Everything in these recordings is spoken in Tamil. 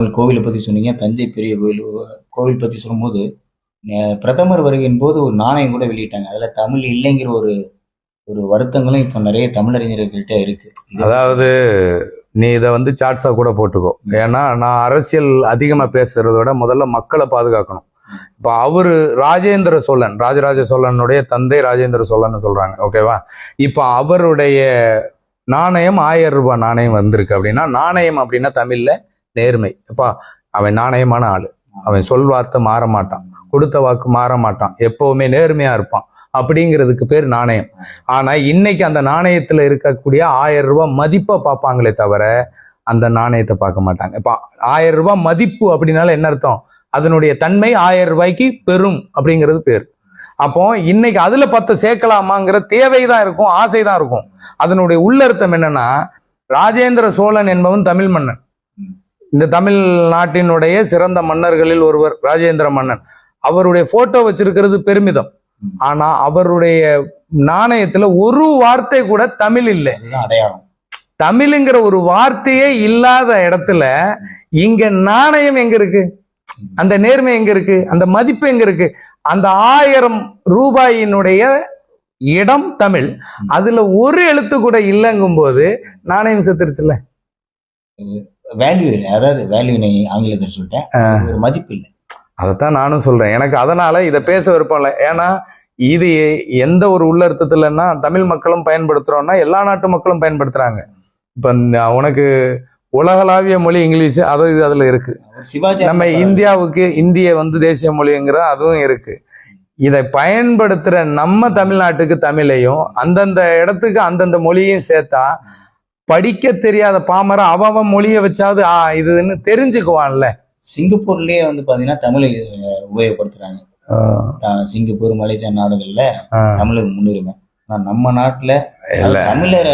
கோவிலை பற்றி சொன்னீங்க தஞ்சை பெரிய கோவில் கோவில் பற்றி சொல்லும்போது நே- பிரதமர் வருகையின் போது ஒரு நாணயம் கூட வெளியிட்டாங்க. அதில் தமிழ் இல்லைங்கிற ஒரு ஒரு வருத்தங்களும் இப்போ நிறைய தமிழறிஞர்கள்கிட்ட இருக்கு. அதாவது நீ இதை வந்து சாட்ஸா கூட போட்டுக்கோ. ஏன்னா நான் அரசியல் அதிகமாக பேசுறத விட முதல்ல மக்களை பாதுகாக்கணும். இப்போ அவர் ராஜேந்திர சோழன் ராஜராஜ சோழனுடைய தந்தை ராஜேந்திர சோழன் சொல்கிறாங்க ஓகேவா இப்போ அவருடைய நாணயம் ஆயிரம் ரூபாய் நாணயம் வந்திருக்கு அப்படின்னா நாணயம் அப்படின்னா தமிழில் நேர்மை. அப்பா அவன் நாணயமான ஆள். அவன் சொல் வார்த்தை மாற மாட்டான் கொடுத்த வாக்கு மாற மாட்டான் எப்பவுமே நேர்மையா இருப்பான். அப்படிங்கிறதுக்கு பேர் நாணயம். ஆனா இன்னைக்கு அந்த நாணயத்துல இருக்கக்கூடிய ஆயிரம் ரூபாய் மதிப்பை பார்ப்பாங்களே தவிர அந்த நாணயத்தை பார்க்க மாட்டாங்க. இப்போ ஆயிரம் ரூபாய் மதிப்பு அப்படின்னால என்ன அர்த்தம்? அதனுடைய தன்மை ஆயிரம் ரூபாய்க்கு பெரும் அப்படிங்கிறது பேர். அப்போ இன்னைக்கு அதுல பத்து சேர்க்கலாமாங்கிற தேவை தான் இருக்கும் ஆசை தான் இருக்கும். அதனுடைய உள்ளர்த்தம் என்னன்னா ராஜேந்திர சோழன் என்பவன் தமிழ் மன்னன். இந்த தமிழ் நாட்டினுடைய சிறந்த மன்னர்களில் ஒருவர் ராஜேந்திர மன்னன். அவருடைய போட்டோ வச்சிருக்கிறது பெருமிதம். ஆனா அவருடைய நாணயத்துல ஒரு வார்த்தை கூட தமிழ் இல்லை. அடையாளம். தமிழுங்கிற ஒரு வார்த்தையே இல்லாத இடத்துல இங்க நாணயம் எங்க இருக்கு? அந்த நேர்மை எங்க இருக்கு? அந்த மதிப்பு எங்க இருக்கு? அந்த ஆயிரம் ரூபாயினுடைய இடம் தமிழ். அதுல ஒரு எழுத்து கூட இல்லைங்கும் போது நாணயம் செத்துருச்சுல்ல? வேல்யூ அதாவது வேல்யூ ஆங்கிலத்தில் சொல்லிட்டேன். ஒரு மதிப்பு இல்லை. அதைத்தான் நானும் சொல்றேன். எனக்கு அதனால இதை பேச விருப்பம் இல்லை. ஏன்னா இது எந்த ஒரு உள்ளர்த்தத்துலன்னா தமிழ் மக்களும் பயன்படுத்துறோம்னா எல்லா நாட்டு மக்களும் பயன்படுத்துறாங்க. இப்ப உனக்கு உலகளாவிய மொழி இங்கிலீஷ் அது இது அதுல இருக்கு. சிவாஜி நம்ம இந்தியாவுக்கு இந்திய வந்து தேசிய மொழிங்கிற அதுவும் இருக்கு. இதை பயன்படுத்துற நம்ம தமிழ்நாட்டுக்கு தமிழையும் அந்தந்த இடத்துக்கு அந்தந்த மொழியையும் சேர்த்தா படிக்க தெரியாத பாமர அவன் மொழியை வச்சாவது ஆ இதுன்னு தெரிஞ்சுக்குவான்ல. சிங்கப்பூர்லயே வந்து பாத்தீங்கன்னா தமிழை உபயோகப்படுத்துறாங்க. சிங்கப்பூர் மலேசியா நாடுகள்ல. தமிழுக்கு முன்னுரிமை. ஆனா நம்ம நாட்டுல. தமிழர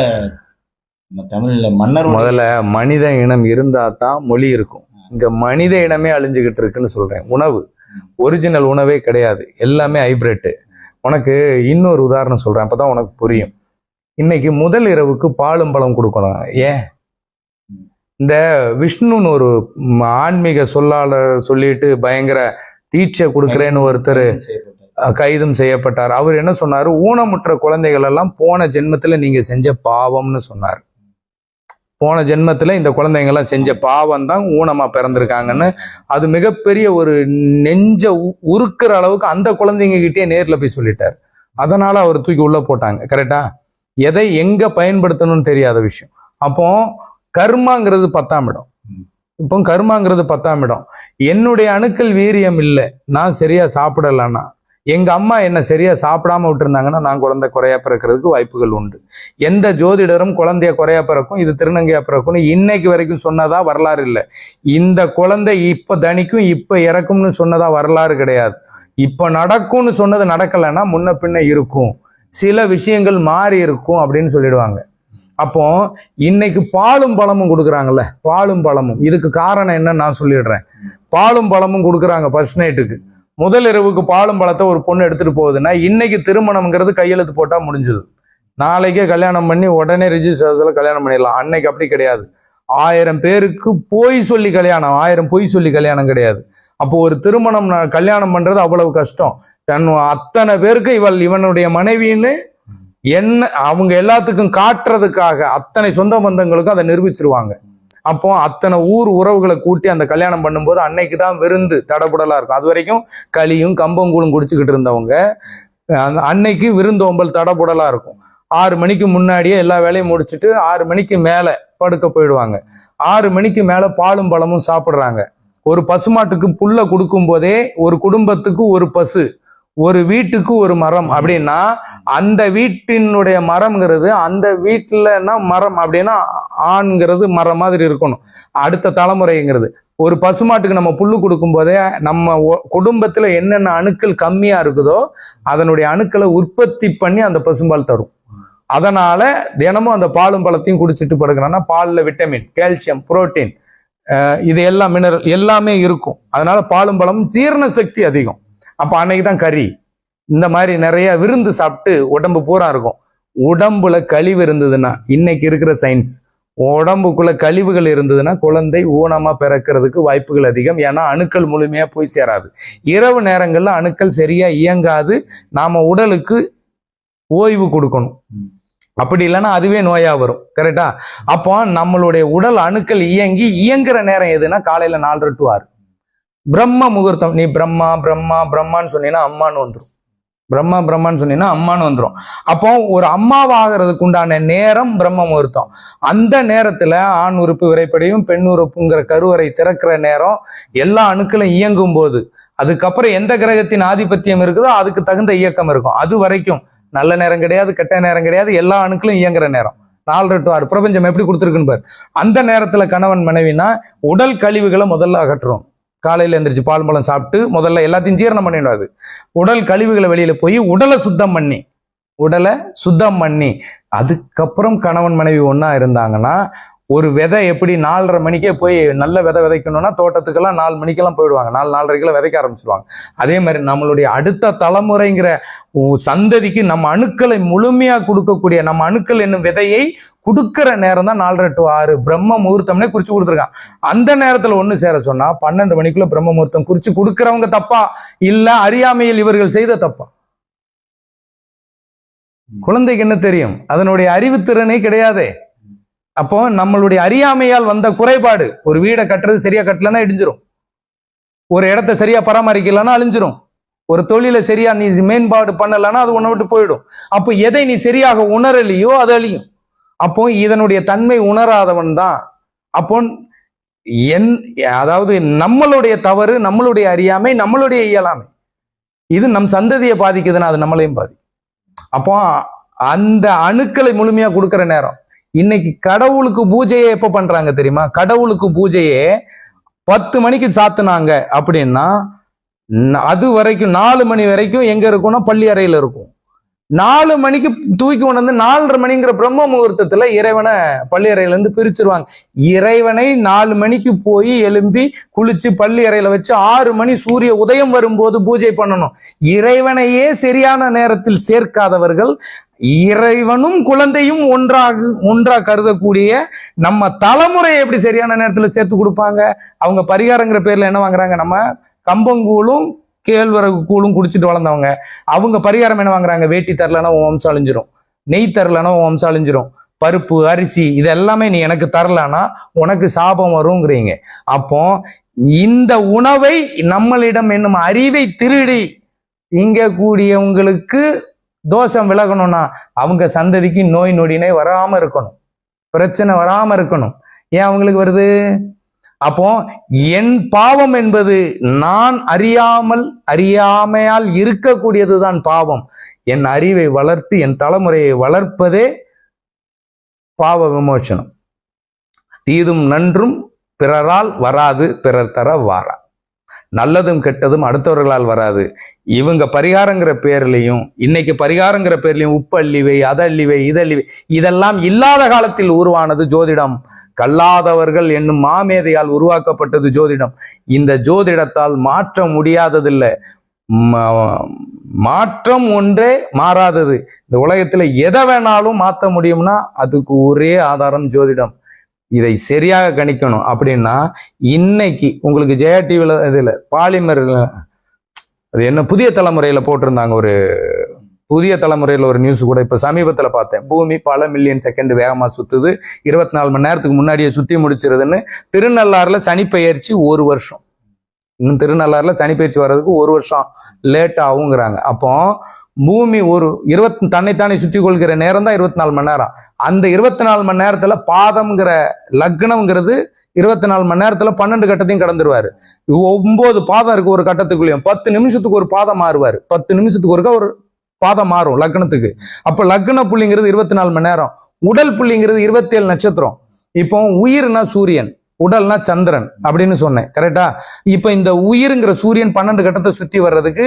நம்ம தமிழ்ல மன்னர் முதல்ல மனித இனம் இருந்தா தான் மொழி இருக்கும். இங்க மனித இனமே அழிஞ்சுகிட்டு இருக்குன்னு சொல்றேன். உணவு. ஒரிஜினல் உணவே கிடையாது. எல்லாமே ஹைபிரிட் உனக்கு இன்னொரு உதாரணம் சொல்றேன். அப்பதான் உனக்கு புரியும். இன்னைக்கு முதல் இரவுக்கு பாலும் பழம் கொடுக்கணும். ஏன்? இந்த விஷ்ணுன்னு ஒரு ஆன்மீக சொல்லாளர் சொல்லிட்டு பயங்கர தீட்சை கொடுக்குறேன்னு ஒருத்தர் கைதும் செய்யப்பட்டார். அவர் என்ன சொன்னாரு? ஊனமுற்ற குழந்தைகள் எல்லாம் போன ஜென்மத்துல நீங்க செஞ்ச பாவம்னு சொன்னார். போன ஜென்மத்துல இந்த குழந்தைங்க எல்லாம் செஞ்ச பாவம் தான் ஊனமா பிறந்திருக்காங்கன்னு அது மிகப்பெரிய ஒரு நெஞ்ச உ- உருக்குற அளவுக்கு அந்த குழந்தைங்க கிட்டே நேர்ல போய் சொல்லிட்டார். அதனால அவர் தூக்கி உள்ள போட்டாங்க. கரெக்டா எதை எங்க பயன்படுத்தணும்னு தெரியாத விஷயம். அப்போ கர்மாங்கிறது பத்தாம் இடம். இப்போ கர்மாங்கிறது பத்தாம் இடம். என்னுடைய அணுக்கள் வீரியம் இல்லை. நான் சரியா சாப்பிடலன்னா எங்க அம்மா என்ன சரியா சாப்பிடாம விட்டுருந்தாங்கன்னா நான் குழந்தை குறையா பிறக்கிறதுக்கு வாய்ப்புகள் உண்டு. எந்த ஜோதிடரும் குழந்தைய குறையா பிறக்கும் இது திருநங்கையா பிறக்கும்னு இன்னைக்கு வரைக்கும் சொன்னதா வரலாறு இல்லை. இந்த குழந்தை இப்ப தனிக்கும் இப்ப இறக்கும்னு சொன்னதா வரலாறு கிடையாது. இப்ப நடக்கும்னு சொன்னது நடக்கலைன்னா முன்ன பின்ன இருக்கும். சில விஷயங்கள் மாறி இருக்கும் அப்படின்னு சொல்லிடுவாங்க. அப்போ இன்னைக்கு பாலும் பழமும் கொடுக்குறாங்கல்ல? பாலும் பழமும். இதுக்கு காரணம் என்னன்னு நான் சொல்லிடுறேன். பாலும் பழமும் கொடுக்குறாங்க ஃபர்ஸ்ட் நைட்டுக்கு முதல் இரவுக்கு பாலும் பழத்தை ஒரு பொண்ணு எடுத்துட்டு போகுதுன்னா இன்னைக்கு திருமணம்ங்கிறது கையெழுத்து போட்டால் முடிஞ்சது. நாளைக்கே கல்யாணம் பண்ணி உடனே ரிஜிஸ்டர்ல கல்யாணம் பண்ணிடலாம். அன்னைக்கு அப்படி கிடையாது. ஆயிரம் பேருக்கு பொய் சொல்லி கல்யாணம். ஆயிரம் பொய் சொல்லி கல்யாணம் கிடையாது. அப்போ ஒரு திருமணம் கல்யாணம் பண்றது அவ்வளவு கஷ்டம். தன் அத்தனை பேருக்கு இவள் இவனுடைய மனைவின்னு என்ன அவங்க எல்லாத்துக்கும் காட்டுறதுக்காக அத்தனை சொந்த பந்தங்களுக்கும் அதை நிரூபிச்சிருவாங்க. அப்போ அத்தனை ஊர் உறவுகளை கூட்டி அந்த கல்யாணம் பண்ணும்போது அன்னைக்கு தான் விருந்து தடபுடலாக இருக்கும். அது வரைக்கும் களியும் கம்பங்கூழும் குடிச்சுக்கிட்டு இருந்தவங்க. அன்னைக்கு விருந்தோம்பல் தடபுடலாக இருக்கும். ஆறு மணிக்கு முன்னாடியே எல்லா வேலையும் முடிச்சுட்டு ஆறு மணிக்கு மேலே படுக்க போயிடுவாங்க. ஆறு மணிக்கு மேலே பாலும் பழமும் சாப்பிட்றாங்க. ஒரு பசுமாட்டுக்கு புல்லை கொடுக்கும் போதே ஒரு குடும்பத்துக்கு ஒரு பசு ஒரு வீட்டுக்கு ஒரு மரம் அப்படின்னா அந்த வீட்டினுடைய மரம்ங்கிறது அந்த வீட்டிலன்னா மரம் அப்படின்னா ஆண்கிறது மரம் மாதிரி இருக்கணும். அடுத்த தலைமுறைங்கிறது. ஒரு பசுமாட்டுக்கு நம்ம புல்லு கொடுக்கும் போதே நம்ம ஒ- குடும்பத்துல என்னென்ன அணுக்கள் கம்மியா இருக்குதோ அதனுடைய அணுக்களை உற்பத்தி பண்ணி அந்த பசும்பால் தரும். அதனால தினமும் அந்த பாலும் பழத்தையும் குடிச்சிட்டு படுக்கிறோம்னா பாலில் விட்டமின் கால்சியம் புரோட்டீன் இது எல்லாம் மினரல் எல்லாமே இருக்கும். அதனால பாலும் பழமும் ஜீரண சக்தி அதிகம். அப்போ அன்னைக்கு தான் கறி. இந்த மாதிரி நிறைய விருந்து சாப்பிட்டு உடம்பு பூரா இருக்கும். உடம்புல கழிவு இருந்ததுன்னா இன்னைக்கு இருக்கிற சயின்ஸ் உடம்புக்குள்ள கழிவுகள் இருந்ததுன்னா குழந்தை ஊனமா பிறக்கிறதுக்கு வாய்ப்புகள் அதிகம். ஏன்னா அணுக்கள் முழுமையா போய் சேராது. இரவு நேரங்கள்ல அணுக்கள் சரியா இயங்காது. நாம உடலுக்கு ஓய்வு கொடுக்கணும். அப்படி இல்லைன்னா அதுவே நோயா வரும். கரெக்டா அப்போ நம்மளுடைய உடல் அணுக்கள் இயங்கி இயங்குற நேரம் எதுனா காலையில நாலரை டு ஆறு. பிரம்ம முகூர்த்தம். நீ பிரம்மா பிரம்மா பிரம்மான்னு சொன்னீங்கன்னா அம்மான்னு வந்துடும் பிரம்மா பிரம்மான்னு சொன்னீங்கன்னா அம்மான்னு வந்துடும் அப்போ ஒரு அம்மாவாகிறதுக்கு உண்டான நேரம் பிரம்ம முகூர்த்தம். அந்த நேரத்தில் ஆண் உறுப்பு விரைப்படையும் பெண் உறுப்புங்கிற கருவறை திறக்கிற நேரம் எல்லா அணுக்களும் இயங்கும் போது அதுக்கப்புறம் எந்த கிரகத்தின் ஆதிபத்தியம் இருக்குதோ அதுக்கு தகுந்த இயக்கம் இருக்கும். அது வரைக்கும் நல்ல நேரம் கிடையாது கெட்ட நேரம் கிடையாது எல்லா அணுக்களும் இயங்குற நேரம். நாலு டு ஆறு பிரபஞ்சம் எப்படி கொடுத்துருக்குன்னு பாரு. அந்த நேரத்தில் கணவன் மனைவினா உடல் கழிவுகளை முதல்ல அகற்றணும் காலையில் எந்திரிச்சு பால் பழம் சாப்பிட்டு முதல்ல எல்லாத்தையும் ஜீரணம் பண்ணிடாது உடல் கழிவுகளை வெளியில் போய் உடலை சுத்தம் பண்ணி உடலை சுத்தம் பண்ணி. அதுக்கப்புறம் கணவன் மனைவி ஒன்றா இருந்தாங்கன்னா ஒரு விதை எப்படி நாலரை மணிக்கே போய் நல்ல விதை விதைக்கணும்னா தோட்டத்துக்கெல்லாம் நாலு மணிக்கெல்லாம் போயிடுவாங்க. நாலு நாலரைக்கெல்லாம் விதைக்க ஆரம்பிச்சிருவாங்க. அதே மாதிரி நம்மளுடைய அடுத்த தலைமுறைங்கிற உ- சந்ததிக்கு நம்ம அணுக்களை முழுமையாக கொடுக்கக்கூடிய நம்ம அணுக்கள் என்னும் விதையை கொடுக்குற நேரம் தான் நாலரை டு ஆறு பிரம்ம முகூர்த்தம்னே குறிச்சு கொடுத்துருக்கான் அந்த நேரத்தில் ஒன்று சேர சொன்னால் பன்னெண்டு மணிக்குள்ள பிரம்ம முகூர்த்தம் குறிச்சு கொடுக்குறவங்க தப்பா? இல்லை அறியாமையில் இவர்கள் செய்த தப்பா? குழந்தைக்கு என்ன தெரியும்? அதனுடைய அறிவுத்திறனே கிடையாதே. அப்போ நம்மளுடைய அறியாமையால் வந்த குறைபாடு ஒரு வீடை கட்டுறது சரியா கட்டலன்னா இடிஞ்சிரும். ஒரு இடத்த சரியா பராமரிக்கலன்னா அழிஞ்சிரும். ஒரு தொழிலை சரியா நீ மேம்பாடு பண்ணலன்னா அது உன்னை விட்டு போயிடும். அப்போ எதை நீ சரியாக உணரலையோ அது அழியும். அப்போ இதனுடைய தன்மை உணராதவன் தான். அப்போ என் அதாவது நம்மளுடைய தவறு நம்மளுடைய அறியாமை நம்மளுடைய இயலாமை. இது நம் சந்ததியை பாதிக்குதுன்னா அது நம்மளையும் பாதிக்கும். அப்போ அந்த அணுக்களை முழுமையா கொடுக்கிற நேரம். இன்னைக்கு கடவுளுக்கு பூஜையை எப்ப பண்றாங்க தெரியுமா? கடவுளுக்கு பூஜையே பத்து மணிக்கு சாத்துனாங்க அப்படின்னா அது வரைக்கும் நாலு மணி வரைக்கும் எங்க இருக்கும்னா பள்ளி அறையில இருக்கும். நாலு மணிக்கு தூக்கி கொண்டு வந்து நாலரை மணிங்கிற பிரம்ம முகூர்த்தத்துல இறைவனை பள்ளி பிரிச்சிருவாங்க. இறைவனை நாலு மணிக்கு போய் எழும்பி குளிச்சு பள்ளி அறையில வச்சு ஆறு மணி சூரிய உதயம் வரும்போது பூஜை பண்ணணும். இறைவனையே சரியான நேரத்தில் சேர்க்காதவர்கள் இறைவனும் குழந்தையும் ஒன்றாக ஒன்றா கருதக்கூடிய நம்ம தலைமுறையை எப்படி சரியான நேரத்தில் சேர்த்து கொடுப்பாங்க? அவங்க பரிகாரங்கிற பேர்ல என்ன வாங்குறாங்க? நம்ம கம்பங்கூழும் கேழ்வரகு கூழும் குடிச்சிட்டு வளர்ந்தவங்க. அவங்க பரிகாரம் என்ன வாங்குறாங்க? வேட்டி தரலன்னா உன் வம்சம் அழிஞ்சிரும். நெய் தரலன்னா உன் வம்சம் அழிஞ்சிரும். பருப்பு அரிசி இது எல்லாமே நீ எனக்கு தரலன்னா உனக்கு சாபம் வருங்கிறீங்க. அப்போ இந்த உணவை நம்மளிடம் என்னும் அறிவை திருடி இங்க கூடியவங்களுக்கு தோஷம் விலகணும்னா அவங்க சந்ததிக்கு நோய் நொடினே வராம இருக்கணும். பிரச்சனை வராம இருக்கணும். ஏன் அவங்களுக்கு வருது? அப்போ என் பாவம் என்பது நான் அறியாமல் அறியாமையால் இருக்கக்கூடியதுதான் பாவம். என் அறிவை வளர்த்து என் தலைமுறையை வளர்ப்பதே பாவ விமோச்சனம் தீதும் நன்றும் பிறரால் வராது பிறர் தர வாரா. நல்லதும் கெட்டதும் அடுத்தவர்களால் வராது. இவங்க பரிகாரங்கிற பேர்லையும் இன்னைக்கு பரிகாரங்கிற பேர்லையும் உப்பு அள்ளிவை அதள்ளிவை இதள்ளிவை இதெல்லாம் இல்லாத காலத்தில் உருவானது ஜோதிடம். கல்லாதவர்கள் என்னும் மாமேதையால் உருவாக்கப்பட்டது ஜோதிடம். இந்த ஜோதிடத்தால் மாற்ற முடியாததில்லை. மாற்றம் ஒன்றே மாறாதது. இந்த உலகத்தில் எதை வேணாலும் மாற்ற முடியும்னா அதுக்கு ஒரே ஆதாரம் ஜோதிடம். இதை சரியாக கணிக்கணும். அப்படின்னா இன்னைக்கு உங்களுக்கு ஜெயா டிவியில் இதில் பாலிமர் அது என்ன புதிய தலைமுறையில் போட்டிருந்தாங்க ஒரு புதிய தலைமுறையில் ஒரு நியூஸ் கூட இப்போ சமீபத்தில் பார்த்தேன். பூமி பல மில்லியன் செகண்ட் வேகமாக சுற்றுது இருபத்தி நாலு மணி நேரத்துக்கு முன்னாடியே சுற்றி முடிச்சிருதுன்னு திருநள்ளாறில் சனிப்பெயர்ச்சி ஒரு வருஷம். இன்னும் திருநள்ளாறில் சனிப்பெயர்ச்சி வர்றதுக்கு ஒரு வருஷம் லேட் ஆகுங்கிறாங்க. அப்போ பூமி ஒரு இருபத்தி தன்னைத்தானே சுற்றி கொள்கிற நேரம் தான் இருபத்தி நாலு மணி நேரம். அந்த இருபத்தி நாலு மணி நேரத்தில் பாதம்ங்கிற லக்னம்ங்கிறது இருபத்தி நாலு மணி நேரத்தில் பன்னெண்டு கட்டத்தையும் கடந்துருவார். ஒம்பது பாதம் இருக்கு ஒரு கட்டத்துக்குள்ளேயும். பத்து நிமிஷத்துக்கு ஒரு பாதம் மாறுவார். பத்து நிமிஷத்துக்கு ஒருக்கா ஒரு பாதம் மாறும் லக்னத்துக்கு. அப்போ லக்ன புள்ளிங்கிறது இருபத்தி நாலு மணி நேரம். உடல் புள்ளிங்கிறது இருபத்தி ஏழு நட்சத்திரம். இப்போ உயிர்னா சூரியன் உடல்னா சந்திரன் அப்படின்னு சொன்னேன். கரெக்டா இப்போ இந்த உயிருங்கிற சூரியன் பன்னெண்டு கட்டத்தை சுற்றி வர்றதுக்கு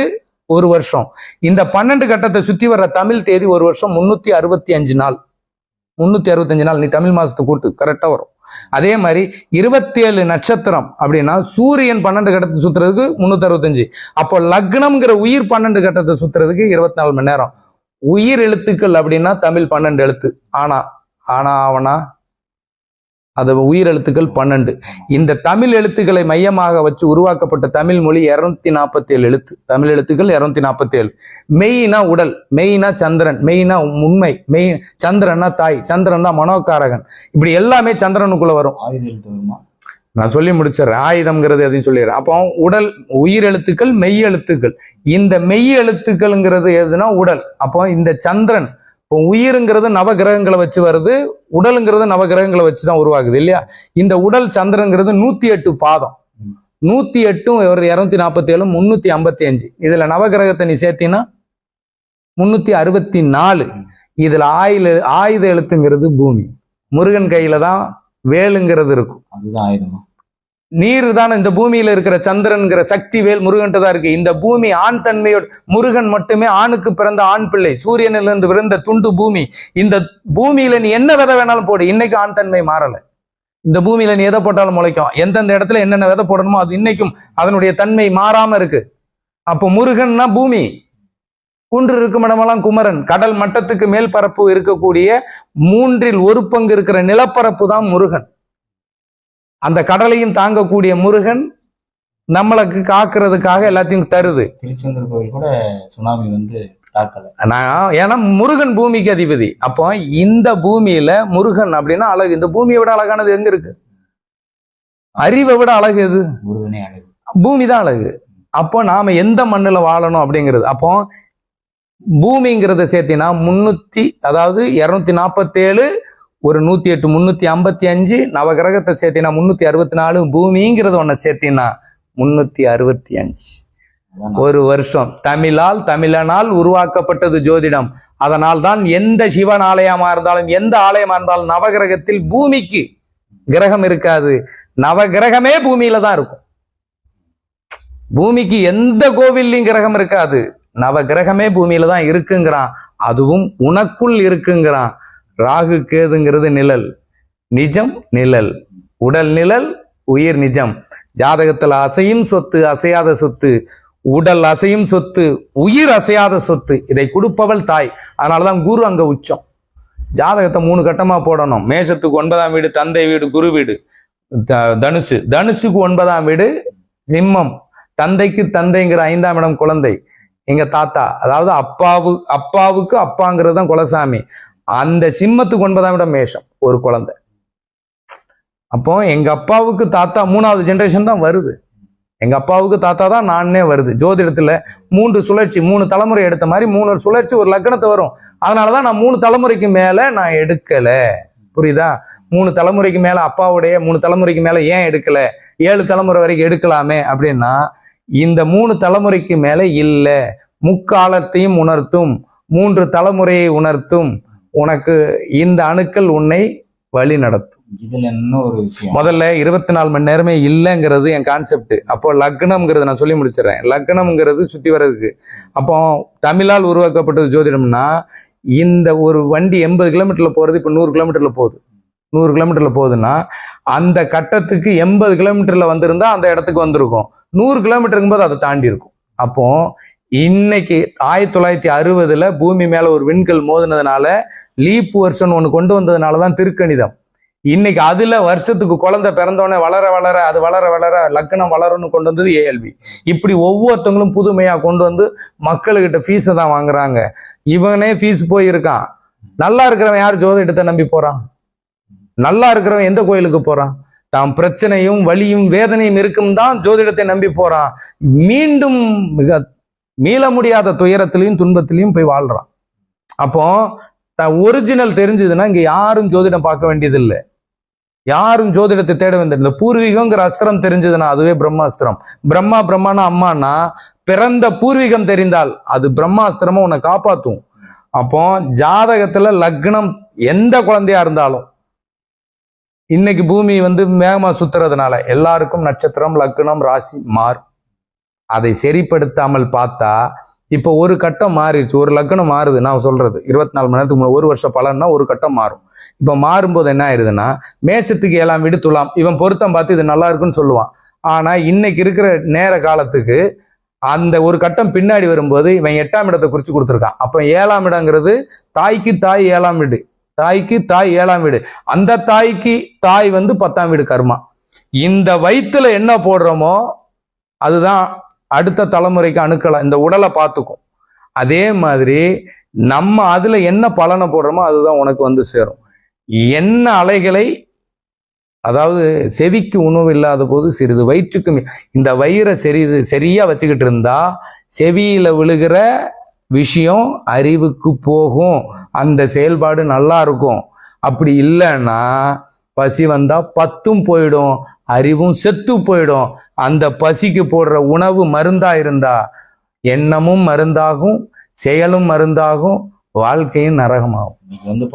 ஒரு வருஷம். இந்த பன்னெண்டு கட்டத்தை சுத்தி வர்ற தமிழ் தேதி ஒரு வருஷம் முன்னூத்தி அறுபத்தி அஞ்சு நாள். முன்னூத்தி அறுபத்தஞ்சு நாள். நீ தமிழ் மாசத்தை கூட்டு கரெக்டா வரும். அதே மாதிரி இருபத்தி ஏழு நட்சத்திரம் அப்படின்னா சூரியன் பன்னெண்டு கட்டத்தை சுத்துறதுக்கு முன்னூத்தி அறுபத்தஞ்சு அப்போ லக்னம்ங்கிற உயிர் பன்னெண்டு கட்டத்தை சுத்துறதுக்கு இருபத்தி நாலு மணி நேரம். உயிர் எழுத்துக்கள் அப்படின்னா தமிழ் பன்னெண்டு எழுத்து. ஆனா ஆனா அவனா அது உயிரெழுத்துக்கள் பன்னெண்டு. இந்த தமிழ் எழுத்துக்களை மையமாக வச்சு உருவாக்கப்பட்ட தமிழ் மொழி இருநூத்தி நாற்பத்தி ஏழு எழுத்து. தமிழ் எழுத்துக்கள் இருநூத்தி நாற்பத்தி ஏழு மெய்னா உடல் மெய்னா சந்திரன் மெய்னா உண்மை மெய் சந்திரன்னா தாய் சந்திரன்னா மனோகாரகன். இப்படி எல்லாமே சந்திரனுக்குள்ள வரும். ஆயுத எழுத்து வருமா? நான் சொல்லி முடிச்சிடுறேன். ஆயுதம்ங்கிறது எதையும் சொல்லிடுறேன். அப்போ உடல் உயிர் எழுத்துக்கள் மெய் எழுத்துக்கள் இந்த மெய் எழுத்துக்கள்ங்கிறது எதுனா உடல். அப்போ இந்த சந்திரன் உயிருங்கிறது நவகிரகங்களை வச்சு வருது உடலுங்கிறது நவகிரகங்களை வச்சு தான் உருவாகுது இல்லையா? இந்த உடல் சந்திரங்கிறது நூத்தி எட்டு பாதம். நூத்தி எட்டும் ஒரு இரநூத்தி நாற்பத்தி ஏழு முன்னூத்தி ஐம்பத்தி அஞ்சு இதுல நவகிரகத்தை நீ சேர்த்தினா முன்னூத்தி அறுபத்தி நாலு. இதுல ஆயுத ஆயுத எழுத்துங்கிறது பூமி. முருகன் கையில தான் வேலுங்கிறது இருக்கும். அதுதான் ஆயுதமா? நீர் தான் இந்த பூமியில இருக்கிற சந்திரன்கிற சக்தி வேல் முருகன்ட்டு தான் இருக்கு. இந்த பூமி ஆண் தன்மையோடு முருகன் மட்டுமே ஆணுக்கு பிறந்த ஆண் பிள்ளை சூரியனிலிருந்து பிறந்த துண்டு பூமி. இந்த பூமியில நீ என்ன விதை வேணாலும் போடு இன்னைக்கு ஆண் தன்மை மாறல. இந்த பூமியில நீ எதை போட்டாலும் முளைக்கும். எந்தெந்த இடத்துல என்னென்ன விதை போடணுமோ அது இன்னைக்கும் அதனுடைய தன்மை மாறாம இருக்கு. அப்போ முருகன்னா பூமி. குன்று இருக்கும் இடமெல்லாம் குமரன். கடல் மட்டத்துக்கு மேல் பரப்பு இருக்கக்கூடிய மூன்றில் ஒரு பங்கு இருக்கிற நிலப்பரப்பு தான் முருகன். அந்த கடலையும் தாங்கக்கூடிய முருகன் நம்மளுக்கு காக்கிறதுக்காக எல்லாத்தையும் தருது. திருச்செந்தூர் கோவில் கூட சுனாமி வந்து நான் ஏன்னா முருகன் பூமிக்கு அதிபதி. அப்போ இந்த பூமியில முருகன் அப்படின்னா அழகு. இந்த பூமியை விட அழகானது எங்க இருக்கு? அறிவை விட அழகு எது? முருகனே அழகு. பூமி தான் அழகு. அப்போ நாம எந்த மண்ணுல வாழணும் அப்படிங்கிறது. அப்போ பூமிங்கிறத சேர்த்தினா முன்னூத்தி அதாவது இருநூத்தி நாற்பத்தேழு ஒரு நூத்தி எட்டு முன்னூத்தி ஐம்பத்தி அஞ்சு நவகிரகத்தை சேர்த்தினா முன்னூத்தி அறுபத்தி நாலு பூமிங்கிறது ஒன்ன சேர்த்தினா முன்னூத்தி அறுபத்தி அஞ்சு. ஒரு வருஷம். தமிழால் தமிழனால் உருவாக்கப்பட்டது ஜோதிடம். அதனால் தான் எந்த சிவன் ஆலயமா இருந்தாலும் எந்த ஆலயமா இருந்தாலும் நவகிரகத்தில் பூமிக்கு கிரகம் இருக்காது. நவகிரகமே பூமியில தான் இருக்கும். பூமிக்கு எந்த கோவில்லையும் கிரகம் இருக்காது. நவகிரகமே பூமியில தான் இருக்குங்கிறான். அதுவும் உனக்குள் இருக்குங்கிறான். ராகு கேதுங்கிறது நிழல் நிஜம் நிழல் உடல் நிழல் உயிர் நிஜம். ஜாதகத்தில் அசையும் சொத்து அசையாத சொத்து உடல் அசையும் சொத்து உயிர் அசையாத சொத்து இதை கொடுப்பவள் தாய். அதனாலதான் குரு அங்க உச்சம். ஜாதகத்தை மூணு கட்டமாக போடணும். மேஷத்துக்கு ஒன்பதாம் வீடு தந்தை வீடு குரு வீடு. த- தனுசு. தனுசுக்கு ஒன்பதாம் வீடு சிம்மம். தந்தைக்கு தந்தைங்கிற ஐந்தாம் இடம் குழந்தை. எங்க தாத்தா அதாவது அப்பாவு அப்பாவுக்கு அப்பாங்கிறது தான் குலசாமி. அந்த சிம்மத்துக்கு ஒன்பதாம் இடம் மேஷம் ஒரு குழந்தை. அப்போ எங்க அப்பாவுக்கு தாத்தா மூணாவது ஜென்ரேஷன் தான் வருது. எங்க அப்பாவுக்கு தாத்தா தான் நானே வருது. ஜோதிடத்துல மூன்று சுழற்சி மூணு தலைமுறை எடுத்த மாதிரி மூணு சுழற்சி ஒரு லக்னத்தை வரும். அதனாலதான் நான் மூணு தலைமுறைக்கு மேல நான் எடுக்கல. புரியுதா? மூணு தலைமுறைக்கு மேல அப்பாவுடைய மூணு தலைமுறைக்கு மேல ஏன் எடுக்கல? ஏழு தலைமுறை வரைக்கும் எடுக்கலாமே அப்படின்னா இந்த மூணு தலைமுறைக்கு மேல இல்ல. முக்காலத்தையும் உணர்த்தும். மூன்று தலைமுறையை உணர்த்தும். உனக்கு இந்த அணுக்கள் உன்னை வழி நடத்தும். இதுல இன்னும் ஒரு விஷயம்? முதல்ல இருபத்தி நாலு மணி நேரமே இல்லைங்கிறது என் கான்செப்ட் அப்போ லக்னம்ங்கிறது நான் சொல்லி முடிச்சிடுறேன். லக்னம்ங்கிறது சுத்தி வர்றதுக்கு. அப்போ தமிழால் உருவாக்கப்பட்டது ஜோதிடம்னா இந்த ஒரு வண்டி எண்பது கிலோமீட்டர்ல போறது இப்போ நூறு கிலோமீட்டர்ல போகுது. நூறு கிலோமீட்டர்ல போகுதுன்னா அந்த கட்டத்துக்கு எண்பது கிலோமீட்டர்ல வந்திருந்தா அந்த இடத்துக்கு வந்திருக்கும். நூறு கிலோமீட்டருக்கும் போது அதை தாண்டி இருக்கும். அப்போ இன்னைக்கு ஆயிரத்தி தொள்ளாயிரத்தி அறுபதுல பூமி மேல ஒரு விண்கல் மோதினதுனால லீப் வருஷன் ஒன்று கொண்டு வந்ததுனால தான் திருக்கணிதம். இன்னைக்கு அதுல வருஷத்துக்கு குழந்தை பிறந்தோடனே வளர வளர அது வளர வளர லக்னம் வளரும்னு கொண்டு வந்தது ஏஎல்பி இப்படி ஒவ்வொருத்தவங்களும் புதுமையா கொண்டு வந்து மக்களுக்கிட்ட ஃபீஸை தான் வாங்குறாங்க. இவனே ஃபீஸ் போயிருக்கான் நல்லா இருக்கிறவன் யார்? ஜோதிடத்தை நம்பி போறான். நல்லா இருக்கிறவன் எந்த கோயிலுக்கு போறான்? தாம் பிரச்சனையும் வலியும் வேதனையும் இருக்கும் தான் ஜோதிடத்தை நம்பி போறான். மீண்டும் மிக மீள முடியாத துயரத்திலையும் துன்பத்திலையும் போய் வாழ்றான். அப்போ ஒரிஜினல் தெரிஞ்சதுன்னா இங்க யாரும் ஜோதிடம் பார்க்க வேண்டியதில்லை. யாரும் ஜோதிடத்தை தேட வேண்டியது இந்த பூர்வீகங்கிற அஸ்திரம் தெரிஞ்சதுன்னா அதுவே பிரம்மாஸ்திரம். பிரம்மா பிரம்மானா அம்மானா பிறந்த பூர்வீகம் தெரிந்தால் அது பிரம்மாஸ்திரமா உன்னை காப்பாத்தும். அப்போ ஜாதகத்துல லக்னம் எந்த குழந்தையா இருந்தாலும் இன்னைக்கு பூமி வந்து மேகமா சுத்துறதுனால எல்லாருக்கும் நட்சத்திரம் லக்னம் ராசி மாறும் அதை சரிப்படுத்தாமல் பார்த்தா இப்போ ஒரு கட்டம் மாறிடுச்சு ஒரு லக்னம் மாறுது நான் சொல்கிறது இருபத்தி நாலு மணி நேரத்துக்கு முன்னாடி ஒரு வருஷம் பலன்னா ஒரு கட்டம் மாறும். இப்போ மாறும்போது என்ன ஆயிருதுன்னா மேஷத்துக்கு ஏழாம் வீடு துலாம் இவன் பொருத்தம் பார்த்து இது நல்லா இருக்குன்னு சொல்லுவான். ஆனால் இன்னைக்கு இருக்கிற நேர காலத்துக்கு அந்த ஒரு கட்டம் பின்னாடி வரும்போது இவன் எட்டாம் இடத்தை குறித்து கொடுத்துருக்கான். அப்போ ஏழாம் இடங்கிறது தாய்க்கு தாய் ஏழாம் வீடு. தாய்க்கு தாய் ஏழாம் வீடு. அந்த தாய்க்கு தாய் வந்து பத்தாம் வீடு கர்மா. இந்த வயிற்றுல என்ன போடுறோமோ அதுதான் அடுத்த தலைமுறைக்கு அணுக்கலாம் இந்த உடலை பார்த்துக்கும். அதே மாதிரி நம்ம அதில் என்ன பலனை போடுறோமோ அதுதான் உனக்கு வந்து சேரும். என்ன அலைகளை அதாவது செவிக்கு உணவு இல்லாத போது சிறிது வயிற்றுக்குமே இந்த வயிறை சரி சரியாக வச்சுக்கிட்டு இருந்தா செவியில் விழுகிற விஷயம் அறிவுக்கு போகும். அந்த செயல்பாடு நல்லா இருக்கும். அப்படி இல்லைன்னா பசி வந்தா பத்தும் போயிடும் அறிவும் செத்து போயிடும். அந்த பசிக்கு போடுற உணவு மருந்தா இருந்தா எண்ணமும் மருந்தாகும் செயலும் மருந்தாகும் வாழ்க்கையும் நரகமாகும். இன்னைக்கு வந்து.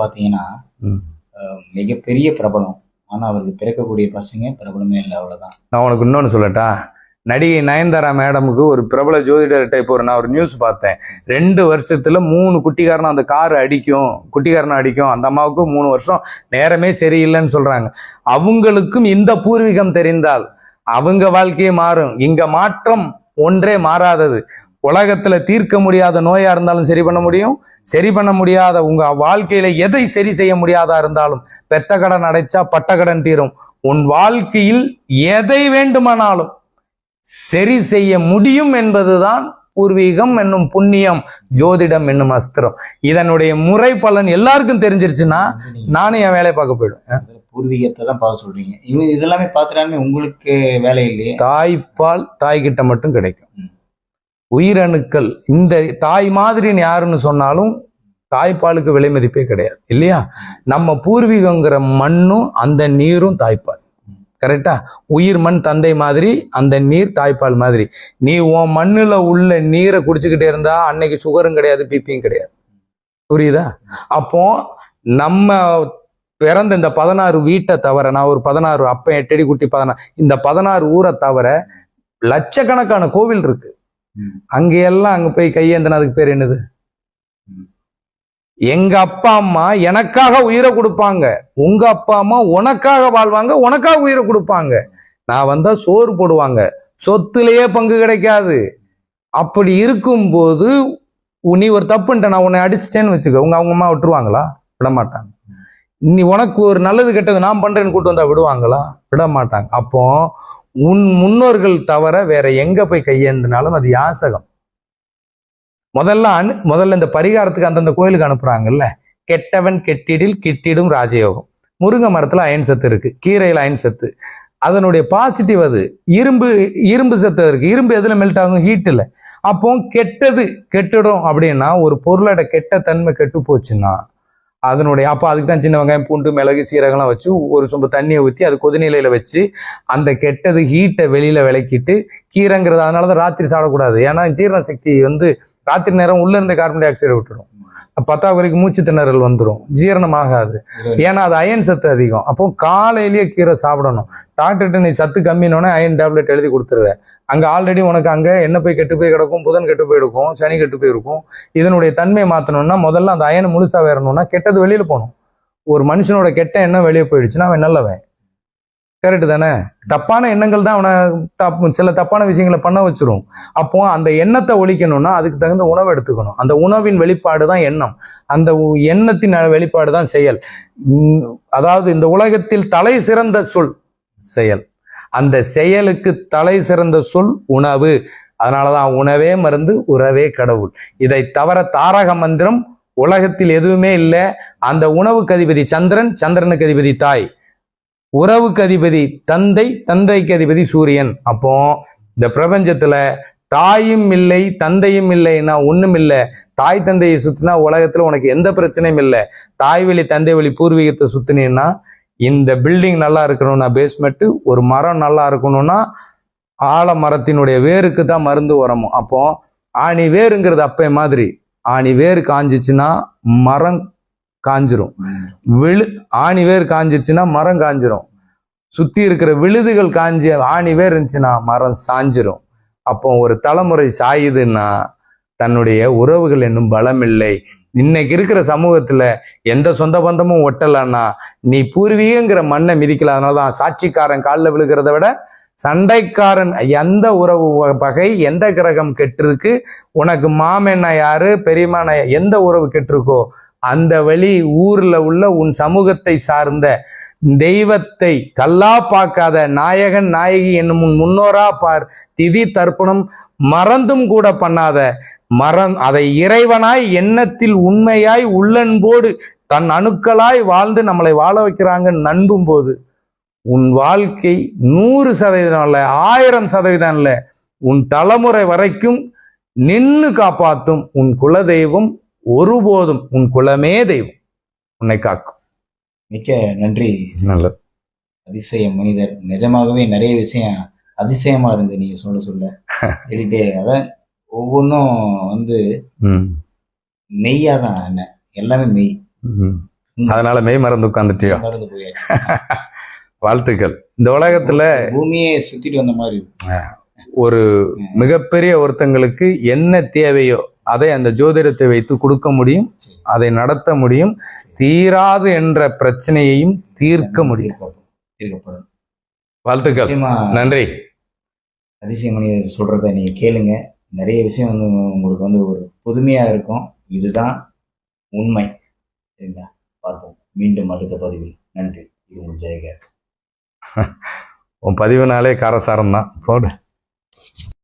அஹ், மிகப்பெரிய பிரபலம். ஆனா அவருக்கு பிறக்கக்கூடிய பசங்க பிரபலமே இல்லை அவ்வளவுதான். நான் உனக்கு இன்னொன்று சொல்லட்டா? நடிகை நயன்தாரா மேடமுக்கு ஒரு பிரபல ஜோதிடர்கிட்ட இப்போ ஒரு நான் ஒரு நியூஸ் பார்த்தேன். ரெண்டு வருஷத்துல மூணு குட்டிக்காரனை அந்த கார் அடிக்கும். குட்டிக்காரனை அடிக்கும். அந்த அம்மாவுக்கு மூணு வருஷம் நேரமே சரியில்லைன்னு சொல்றாங்க. அவங்களுக்கும் இந்த பூர்வீகம் தெரிந்தால் அவங்க வாழ்க்கையே மாறும். இங்க மாற்றம் ஒன்றே மாறாதது. உலகத்துல தீர்க்க முடியாத நோயா இருந்தாலும் சரி பண்ண முடியும். சரி பண்ண முடியாத உங்க வாழ்க்கையில எதை சரி செய்ய முடியாதா இருந்தாலும் பெத்த கடன் அடைச்சா பட்ட கடன் தீரும். உன் வாழ்க்கையில் எதை வேண்டுமானாலும் சரி செய்ய முடியும் என்பதுதான் பூர்வீகம் என்னும் புண்ணியம் ஜோதிடம் என்னும் அஸ்திரம். இதனுடைய முறை பலன் எல்லாருக்கும் தெரிஞ்சிருச்சுன்னா நானும் என் வேலையை பார்க்க போயிடுவேன். பூர்வீகத்தை தான் பார்க்க சொல்றீங்க. இவங்க இதெல்லாமே பார்த்துட்டாலுமே உங்களுக்கு வேலை இல்லையே. தாய்ப்பால் தாய்கிட்ட மட்டும் கிடைக்கும். உயிரணுக்கள் இந்த தாய் மாதிரின்னு யாருன்னு சொன்னாலும் தாய்ப்பாலுக்கு விலை மதிப்பே கிடையாது இல்லையா? நம்ம பூர்வீகங்கிற மண்ணும் அந்த நீரும் தாய்ப்பால். கரெக்டா உயிர் மண் தந்தை மாதிரி அந்த நீர் தாய்ப்பால் மாதிரி. நீ உன் மண்ணுல உள்ள நீரை குடிச்சுக்கிட்டே இருந்தா அன்னைக்கு சுகரும் கிடையாது பிபியும் கிடையாது. புரியுதா? அப்போ நம்ம பிறந்த இந்த பதினாறு வீட்டை தவிர நான் ஒரு பதினாறு அப்ப எட்டடி குட்டி பதினாறு இந்த பதினாறு ஊரை தவிர லட்சக்கணக்கான கோவில் இருக்கு. ம். அங்கெல்லாம் அங்க போய் கையேந்தின அதுக்கு பேர் என்னது. எங்க அப்பா அம்மா எனக்காக உயிரை கொடுப்பாங்க. உங்க அப்பா அம்மா உனக்காக வாழ்வாங்க உனக்காக உயிரை கொடுப்பாங்க. நான் வந்தா சோறு போடுவாங்க. சொத்துலேயே பங்கு கிடைக்காது. அப்படி இருக்கும்போது உ- நீ ஒரு தப்புன்ட்ட நான் உன்னை அடிச்சிட்டேன்னு வச்சுக்க. உங்க அவங்க அம்மா விட்டுருவாங்களா? விட மாட்டாங்க நீ உனக்கு ஒரு நல்லது கெட்டது நான் பண்றேன்னு கூட்டு வந்தா விடுவாங்களா? விடமாட்டாங்க. அப்போ உன் முன்னோர்கள் தவிர வேற எங்க போய் கையேந்தினாலும் அது யாசகம். முதல்ல அனு முதல்ல இந்த பரிகாரத்துக்கு அந்தந்த கோயிலுக்கு அனுப்புறாங்கல்ல. கெட்டவன் கெட்டிடில் கிட்டிடும் ராஜயோகம். முருங்கை மரத்தில் அயன் சத்து இருக்கு. கீரையில் அயன் சத்து. அதனுடைய பாசிட்டிவ் அது. இரும்பு இரும்பு சத்து இருக்கு. இரும்பு எதில் மெல்ட் ஆகும்? ஹீட்டில் அப்போ கெட்டது கெட்டுடும் அப்படின்னா ஒரு பொருளோட கெட்ட தன்மை கெட்டு போச்சுன்னா அதனுடைய அப்போ அதுக்கு தான் சின்ன வெங்காயம் பூண்டு மிளகு சீரகம்லாம் வச்சு ஒரு சொம்பு தண்ணியை ஊற்றி அது கொதிநிலையில் வச்சு அந்த கெட்டது ஹீட்டை வெளியில் விளக்கிட்டு கீரைங்கிறது அதனால தான் ராத்திரி சாப்பிடக்கூடாது. ஏன்னா ஜீரண சக்தி வந்து ராத்திரி நேரம் உள்ள இருந்து கார்பன் டை ஆக்சைடை விட்டுடும் பத்தாவதுக்கு மூச்சு திணறல் வந்துடும் ஜீரணம் ஆகாது. ஏன்னா அது அயன் சத்து அதிகம். அப்போ காலையிலேயே கீரை சாப்பிடணும். டாக்டர்கிட்ட நீ சத்து கம்மினோடனே அயன் டேப்லெட் எழுதி கொடுத்துருவேன் அங்கே ஆல்ரெடி உனக்கு அங்கே என்ன போய் கெட்டு போய் கிடக்கும் புதன் கெட்டு போயிருக்கும் சனி கெட்டு போயிருக்கும் இதனுடைய தன்மையை மாற்றணும்னா முதல்ல அந்த அயன் முழுசாக வேறணும்னா கெட்டது வெளியில் போகணும். ஒரு மனுஷனோட கெட்ட எண்ணம் வெளியே போயிடுச்சுன்னா அவன் நல்லவன். கரெக்டு தானே? தப்பான எண்ணங்கள் தான் அவனை தப் சில தப்பான விஷயங்களை பண்ண வச்சிரும். அப்போ அந்த எண்ணத்தை ஒழிக்கணும்னா அதுக்கு தகுந்த உணவு எடுத்துக்கணும். அந்த உணவின் வெளிப்பாடு தான் எண்ணம். அந்த எண்ணத்தின் வெளிப்பாடு தான் செயல். அதாவது இந்த உலகத்தில் தலை சிறந்த சொல் செயல். அந்த செயலுக்கு தலை சிறந்த சொல் உணவு. அதனாலதான் உணவே மருந்து உறவே கடவுள். இதை தவிர தாரக மந்திரம் உலகத்தில் எதுவுமே இல்லை. அந்த உணவுக்கு அதிபதி சந்திரன் சந்திரனுக்கு அதிபதி தாய். உறவுக்கு அதிபதி தந்தை தந்தைக்கு அதிபதி சூரியன். அப்போ இந்த பிரபஞ்சத்துல தாயும் இல்லை தந்தையும் இல்லைன்னா ஒன்றும் இல்லை. தாய் தந்தையை சுத்தினா உலகத்தில் உனக்கு எந்த பிரச்சனையும் இல்லை. தாய் வழி தந்தை வழி பூர்வீகத்தை சுத்தினீன்னா இந்த பில்டிங் நல்லா இருக்கணும்னா பேஸ்மெண்ட்டு ஒரு மரம் நல்லா இருக்கணும்னா ஆல மரத்தினுடைய வேருக்கு தான் மருந்து உரமும். அப்போ ஆணி வேருங்கிறது அப்பே மாதிரி. ஆணி வேர் காஞ்சிச்சுன்னா மரம் காஞ்சிரும். விழு ஆணி வேர் காஞ்சிச்சுன்னா மரம் காஞ்சிரும். சுத்தி இருக்கிற விழுதுகள் காஞ்சி ஆணி வேர் இருந்துச்சுன்னா மரம் சாஞ்சிரும். அப்போ ஒரு தலைமுறை சாயுதுன்னா தன்னுடைய உறவுகள் என்னும் பலம் இல்லை இன்னைக்கு இருக்கிற சமூகத்துல எந்த சொந்த பந்தமும் ஒட்டலன்னா நீ பூர்வீகங்கிற மண்ணை மிதிக்கல. அதனாலதான் சாட்சிக்காரன் காலில் விழுகிறத விட சண்டைக்காரன் எந்த உறவு வ- பகை எந்த கிரகம் கெட்டிருக்கு உனக்கு மாமன்னா யாரு பெரியமான எந்த உறவு கெட்டிருக்கோ அந்த வழி ஊரில் உள்ள உன் சமூகத்தை சார்ந்த தெய்வத்தை கல்லா பார்க்காத நாயகன் நாயகி என்னும் உன் முன்னோரா பார். திதி தர்ப்பணம் மறந்தும் கூட பண்ணாத. மரம் அதை இறைவனாய் எண்ணத்தில் உண்மையாய் உள்ளன்போடு தன் அணுக்களாய் வாழ்ந்து நம்மளை வாழ வைக்கிறாங்க நம்பும் போது உன் வாழ்க்கை நூறு சதவீதம் இல்லை ஆயிரம் சதவீதம் இல்லை உன் தலைமுறை வரைக்கும் நின்று காப்பாற்றும் உன் குலதெய்வம் ஒருபோதும் உன் குலமே தெய்வம். உன்னை காக்கும். மிக்க நன்றி. நல்லது. அதிசய மனிதர். நிஜமாகவே நிறைய விஷயம் அதிசயமா இருந்து நீங்க சொல்ல சொல்ல கேட்டுட்டே அதான் ஒவ்வொன்றும் வந்து மெய்யா தான் என்ன. எல்லாமே மெய். அதனால மெய் மறந்து உட்காந்துட்டியோ மறந்து போயாச்சு. வாழ்த்துக்கள். இந்த உலகத்துல பூமியே சுத்திட்டு வந்த மாதிரி. ஒரு மிகப்பெரிய ஒருத்தங்களுக்கு என்ன தேவையோ அதை அந்த ஜோதிடத்தை வைத்து கொடுக்க முடியும். அதை நடத்த முடியும் தீராது என்ற பிரச்சனையையும் தீர்க்க முடியும். தீர்க்கப்படும். வாழ்த்துக்கள். நன்றி. அதிசய மனிதர் சொல்றத நீங்க கேளுங்க. நிறைய விஷயம் வந்து உங்களுக்கு வந்து ஒரு புதுமையா இருக்கும். இதுதான் உண்மை. சரிங்களா? பார்ப்போம். மீண்டும் அடுத்த பதிவில். நன்றி. இது உங்கள் ஜெயகர் உன் பதிவுனாலே காரசாரம் தான் போடு.